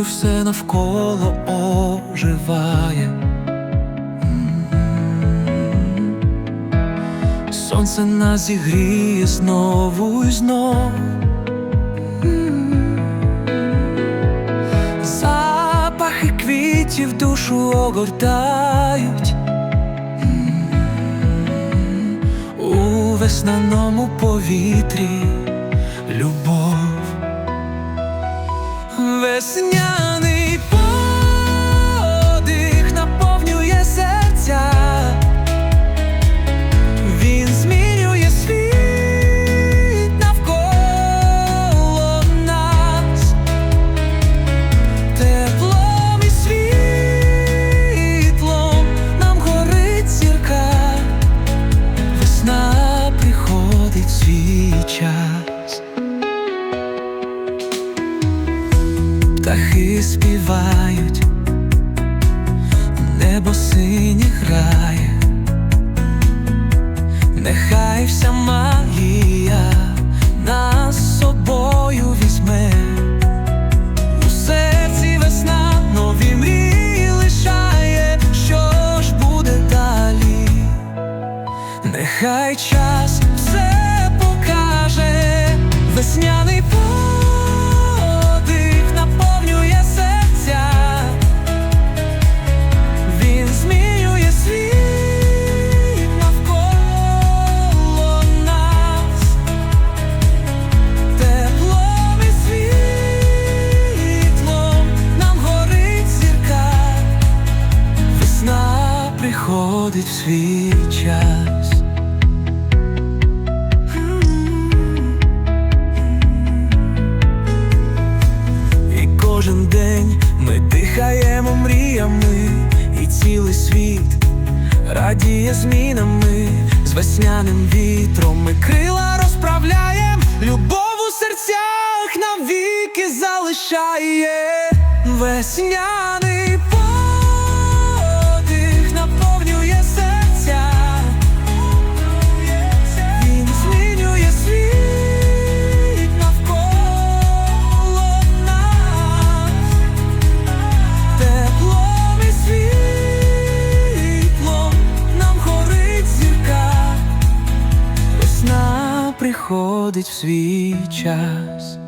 усе навколо оживає. Сонце нас зігріє знову і знов. Запахи квітів душу огортають. У весняному повітрі любов. Весняний подих наповнює серця. Він змінює світ навколо нас, теплом світлом нам горить зірка, весна приходить свій. Птахи співають, небо синє грає. Нехай вся магія нас собою візьме. У серці весна нові мрії лишає, що ж буде далі? Нехай час все покаже, весняний подих приходить свій час. І кожен день ми дихаємо мріями, і цілий світ радіє змінами з весняним вітром. Ми крила розправляєм, любов у серцях навіки залишає весняний приходить в свій час.